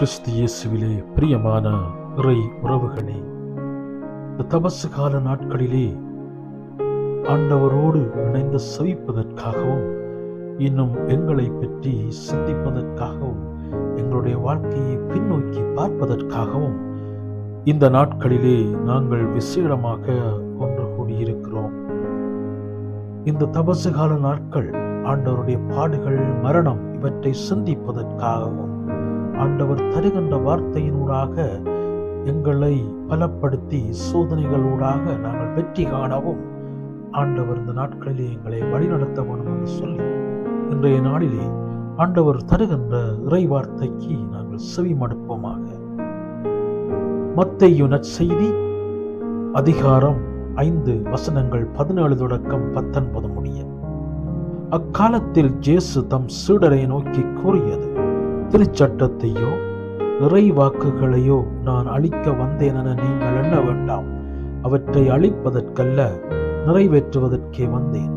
கிறிஸ்து இயேசுவிலே பிரியமான இறை உறவுகளே இந்த தபசு கால நாட்களிலே ஆண்டவரோடு இணைந்து சவிப்பதற்காகவும் இன்னும் எங்களை பற்றி சிந்திப்பதற்காகவும் எங்களுடைய வாழ்க்கையை பின்னோக்கி பார்ப்பதற்காகவும் இந்த நாட்களிலே நாங்கள் விசேடமாக ஒன்று கூடியிருக்கிறோம். இந்த தபசு கால நாட்கள் ஆண்டவருடைய பாடுகள் மரணம் இவற்றை சிந்திப்பதற்காகவும் ஆண்டவர் தருகின்ற வார்த்தையினூடாக எங்களை பலப்படுத்தி சோதனைகளூடாக நாங்கள் வெற்றி காணவும். ஆண்டவர் இந்த நாட்களிலே எங்களை வழிநடத்த வேண்டும் என்று சொல்லி இன்றைய நாளிலே ஆண்டவர் தருகின்ற இறை வார்த்தைக்கு நாங்கள் செவி மடுப்போமாக மத்தையு நற்செய்தி அதிகாரம் ஐந்து வசனங்கள் பதினேழு தொடக்கம் பத்தொன்பது முடிய. அக்காலத்தில் ஜேசு தம் சீடரை நோக்கி கூறியது திருச்சட்டத்தையோ நிறைவாக்குகளையோ நான் அழிக்க வந்தேன் என நீங்கள் எண்ண வேண்டாம். அவற்றை அழிப்பதற்கல்ல நிறைவேற்றுவதற்கே வந்தேன்.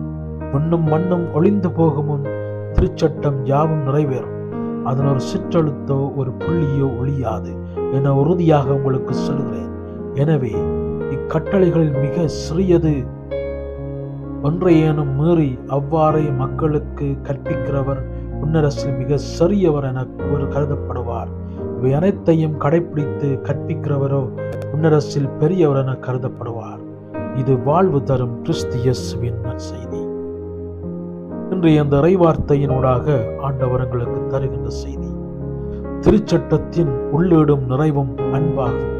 விண்ணும் மண்ணும் ஒளிந்து போகும் முன் திருச்சட்டம் யாவும் நிறைவேறும். அதன் ஒரு சிற்றெழுத்தோ ஒரு புள்ளியோ ஒளியாது என உறுதியாக உங்களுக்கு சொல்கிறேன் எனவே இக்கட்டளைகளில் மிக சிறியது ஒன்றையேனும் மீறி அவ்வாறே மக்களுக்கு கற்பிக்கிறவர் முன்னரசில் மிக சிறியவர் என கருதப்படுவார். இவை அனைத்தையும் கடைபிடித்து கற்பிக்கிறவரோ முன்னரசில் பெரியவர் என கருதப்படுவார். இது வாழ்வு தரும் கிறிஸ்தியஸ்வின் செய்தி இன்றைய அந்த இறைவார்த்தையினூடாக ஆண்டவர் எங்களுக்கு தருகின்ற செய்தி. திருச்சட்டத்தின் உள்ளீடும் நிறைவும் அன்பாகும்.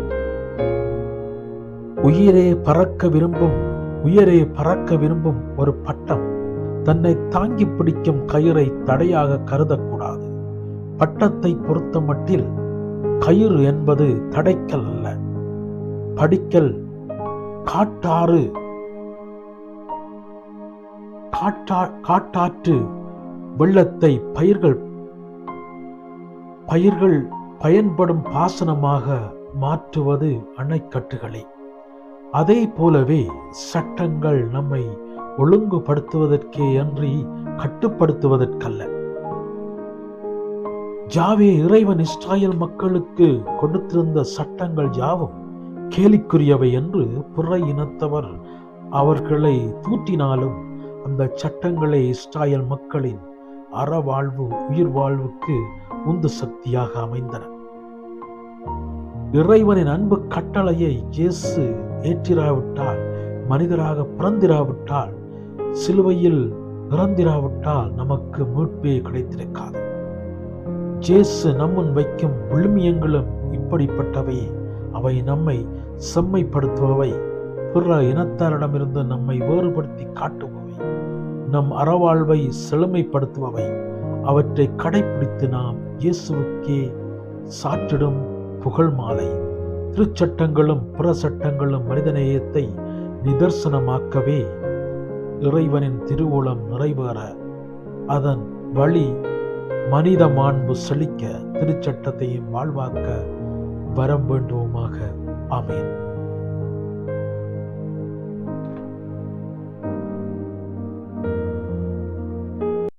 உயிரே பறக்க விரும்பும் உயரே பறக்க விரும்பும் ஒரு பட்டம். தன்னை தாங்கி பிடிக்கும் கயிறை தடையாக கருதக்கூடாது. பட்டத்தை பொறுத்த மட்டில் கயிறு என்பது தடைக்கல் அல்ல. படிக்கல் காட்டாறு காட்டாற்று வெள்ளத்தை பயிர்கள் பயிர்கள் பயன்படும் பாசனமாக மாற்றுவது அணைக்கட்டுகளே. அதே போலவே சட்டங்கள் நம்மை ஒழுங்குபடுத்துவதற்கே அன்றி கட்டுப்படுத்துவதற்கல்ல. ஜாவே இறைவன் இஸ்ராயல் மக்களுக்கு கொடுத்திருந்த சட்டங்கள் யாவும் கேலிக்குரியவை என்று புற இனத்தவர் அவர்களை தூற்றினாலும் அந்த சட்டங்களை இஸ்ராயல் மக்களின் அறவாழ்வு உயிர் வாழ்வுக்கு உந்து சக்தியாக அமைந்தன. இறைவனின் அன்பு கட்டளையை இயேசு ஏற்றிராவிட்டால் மனிதராக பிறந்திராவிட்டால் சிலுவையில் இறந்திராவிட்டால் நமக்கு மீட்பே கிடைத்திருக்காது. ஜேசு நம்முன் வைக்கும் விழுமியங்களும் இப்படிப்பட்டவை. அவை நம்மை செம்மைப்படுத்துபவை. பிற இனத்தாரிடமிருந்து நம்மை வேறுபடுத்தி காட்டுபவை. நம் அறவாழ்வை செழுமைப்படுத்துபவை. அவற்றை கடைபிடித்து நாம் இயேசுவுக்கே சாற்றிடும் புகழ் மாலை. திருச்சட்டங்களும் பிற சட்டங்களும் மனிதநேயத்தை நிதர்சனமாக்கவே இறைவனின் திருவுளம் நிறைவேற. அதன் வழி மனித மாண்பு செழிக்க திருச்சட்டத்தையும் வாழ்வாக்க வரம் வேண்டுவோமாக. ஆமேன்.